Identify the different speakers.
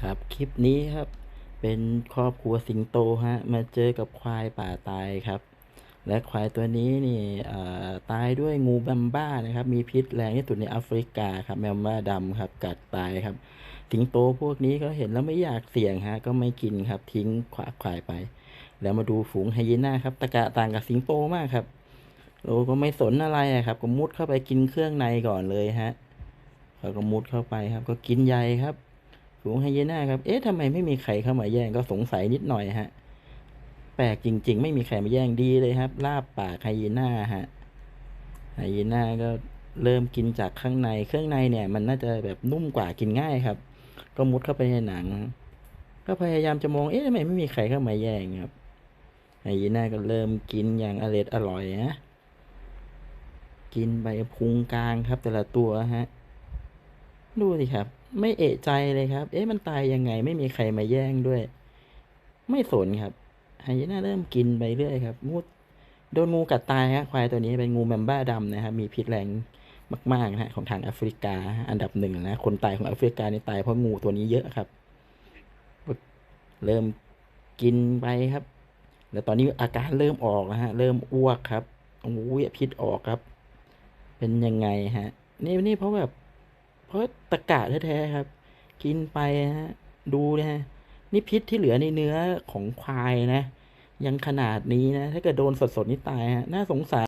Speaker 1: ครับ คลิปนี้ครับ เป็นครอบครัวสิงโตฮะ มาเจอกับควายป่าตายครับ และควายตัวนี้นี่อ่อตายด้วยงูแบมบ้านะครับ มีพิษแรงที่สุดในแอฟริกาครับ แมวมบ้าดำครับ กัดตายครับ สิงโตพวกนี้ก็เห็นแล้วไม่อยากเสี่ยงฮะ ก็ไม่กินครับ ทิ้งขวาควายไป แล้วมาดูฝูงไฮยีน่าครับ ตะกะต่างกับสิงโตมากครับโอ้ก็ไม่สนอะไรครับ ก็มุดเข้าไปกินเครื่องในก่อนเลยฮะเขาก็มุดเข้าไปครับ ก็กินใยครับ ฝูงไฮยีน่าครับ เอ๊ะทำไมไม่มีใครเข้ามาแย่งก็สงสัยนิดหน่อยฮะ แปลกจริง ๆ ไม่มีใครมาแย่งดีเลยครับ ลาบปากไฮยีน่าฮะ ไฮยีน่าก็เริ่มกินจากข้างใน เครื่องในเนี่ย มันน่าจะแบบนุ่มกว่ากินง่ายครับ ก็มุดเข้าไปในหนัง ก็พยายามจะมอง เอ๊ะทำไมไม่มีใครเข้ามาแย่งครับ ไฮยีน่าก็เริ่มกินอย่างอร็ดอร่อยนะกินไปพุงกลางครับแต่ละตัวฮะ ดูสิครับ ไม่เอะใจเลยครับ เอ๊ะมันตายยังไง ไม่มีใครมาแย่งด้วย ไม่สนครับไฮยีน่าเริ่มกินไปเรื่อยครับงูโดนงูกัดตายฮะควายตัวนี้เป็นงูแมมบ้าดำนะครับ มีพิษแรงมากๆนะฮะของทางแอฟริกา อันดับหนึ่งนะ คนตายของแอฟริกานี่ตายเพราะงูตัวนี้เยอะครับ เริ่มกินไปครับ แล้วตอนนี้อาการเริ่มออกแล้วฮะ เริ่มอ้วกครับโอ้ยพิษออกครับ เป็นยังไงฮะ นี่นี่เพราะแบบ เพราะตะกะแท้ๆครับ กินไปฮะดูนะฮะนี่พิษที่เหลือในเนื้อของควายนะ ยังขนาดนี้นะ ถ้าเกิดโดนสดๆนี่ตายฮะน่าสงสาร